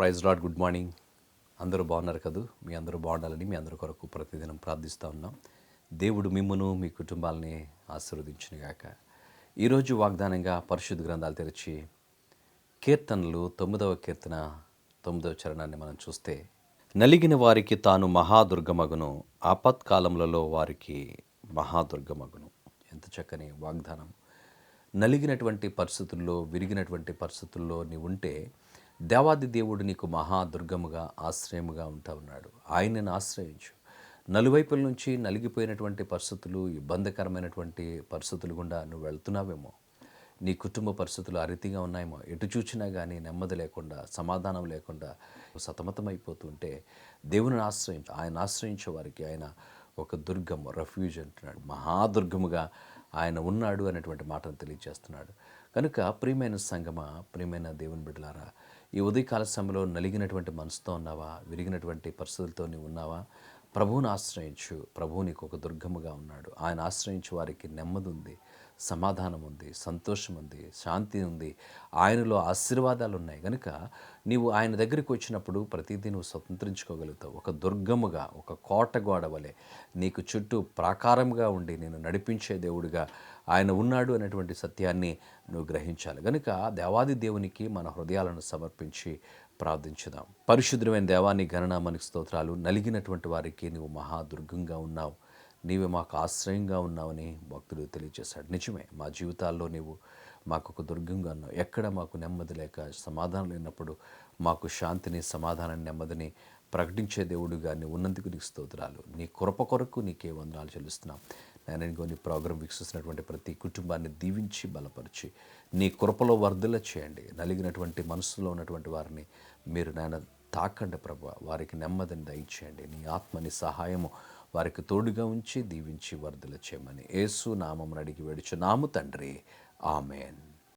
Praise lord good morning. అందరూ బాగున్నారు కదూ? మీ అందరూ బాగుండాలని మీ అందరి కొరకు ప్రతిదినం ప్రార్థిస్తూ ఉన్నాం. దేవుడు మిమ్మను మీ కుటుంబాలని ఆశీర్వదించినగాక. ఈరోజు వాగ్దానంగా పరిశుద్ధ గ్రంథాలు తెరిచి కీర్తనలు తొమ్మిదవ కీర్తన తొమ్మిదవ చరణాన్ని మనం చూస్తే నలిగిన వారికి తాను మహాదుర్గమగును ఆపత్కాలములలో వారికి మహాదుర్గమగును. ఎంత చక్కని వాగ్దానం. నలిగినటువంటి పరిస్థితుల్లో విరిగినటువంటి పరిస్థితుల్లో నీ ఉంటే దేవాది దేవుడు నీకు మహాదుర్గముగా ఆశ్రయముగా ఉంటా ఉన్నాడు. ఆయనను ఆశ్రయించు. నలువైపుల నుంచి నలిగిపోయినటువంటి పరిస్థితులు ఇబ్బందికరమైనటువంటి పరిస్థితులు గుండా నువ్వు వెళ్తున్నావేమో. నీ కుటుంబ పరిస్థితులు అరితిగా ఉన్నాయేమో. ఎటు చూచినా కానీ నెమ్మది లేకుండా సమాధానం లేకుండా సతమతమైపోతుంటే దేవుని ఆశ్రయించు. ఆయన ఆశ్రయించే వారికి ఆయన ఒక దుర్గం రెఫ్యూజ్ అంటున్నాడు. మహాదుర్గముగా ఆయన ఉన్నాడు అనేటువంటి మాటను తెలియజేస్తున్నాడు. కనుక ప్రియమైన సంగమ ప్రియమైన దేవుని బిడ్డలారా ఈ ఉదయకాల సమయంలో నలిగినటువంటి మనసుతో ఉన్నావా? విరిగినటువంటి పరిస్థితులతో నీవు ఉన్నావా? ప్రభువుని ఆశ్రయించు. ప్రభువు నీకు ఒక దుర్గముగా ఉన్నాడు. ఆయన ఆశ్రయించు వారికి నెమ్మది ఉంది. సమాధానం ఉంది సంతోషం ఉంది శాంతి ఉంది ఆయనలో ఆశీర్వాదాలు ఉన్నాయి కనుక నీవు ఆయన దగ్గరికి వచ్చినప్పుడు ప్రతిదీ నువ్వు స్వతంత్రించుకోగలుగుతావు. ఒక దుర్గముగా ఒక కోట గోడ వలె నీకు చుట్టూ ప్రాకారంగా ఉండి నేను నడిపించే దేవుడిగా ఆయన ఉన్నాడు అనేటువంటి సత్యాన్ని నువ్వు గ్రహించాలి. కనుక దేవాది దేవునికి మన హృదయాలను సమర్పించి ప్రార్థించుదాం. పరిశుద్ధమైన దేవాన్ని గణనామనికి స్తోత్రాలు. నలిగినటువంటి వారికి నువ్వు మహాదుర్గంగా ఉన్నావు. నీవే మాకు ఆశ్రయంగా ఉన్నావని భక్తుడు తెలియజేశాడు నిజమే మా జీవితాల్లో నీవు మాకు ఒక దుర్గంగా ఉన్నావు. ఎక్కడ మాకు నెమ్మది లేక సమాధానం లేనప్పుడు మాకు శాంతిని సమాధానాన్ని నెమ్మదిని ప్రకటించే దేవుడుగా నీ ఉన్నందుకు నీకు స్తోత్రాలు. నీ కృప కొరకు నీకే వందనాలు చెల్లిస్తున్నాం. నేను ఇంకో నీ ప్రోగ్రాం వీక్షిస్తున్నటువంటి ప్రతి కుటుంబాన్ని దీవించి బలపరిచి నీ కృపలో వర్ధల చేయండి. నలిగినటువంటి మనసులో ఉన్నటువంటి వారిని మీరు నాయన తాకండి ప్రభు. వారికి నెమ్మదిని దయచేయండి. నీ ఆత్మని సహాయము వారికి తోడుగా ఉంచి దీవించి వరదలు చేయమని యేసు నామం అడిగి వేడుచు నాము తండ్రి. ఆమెన్.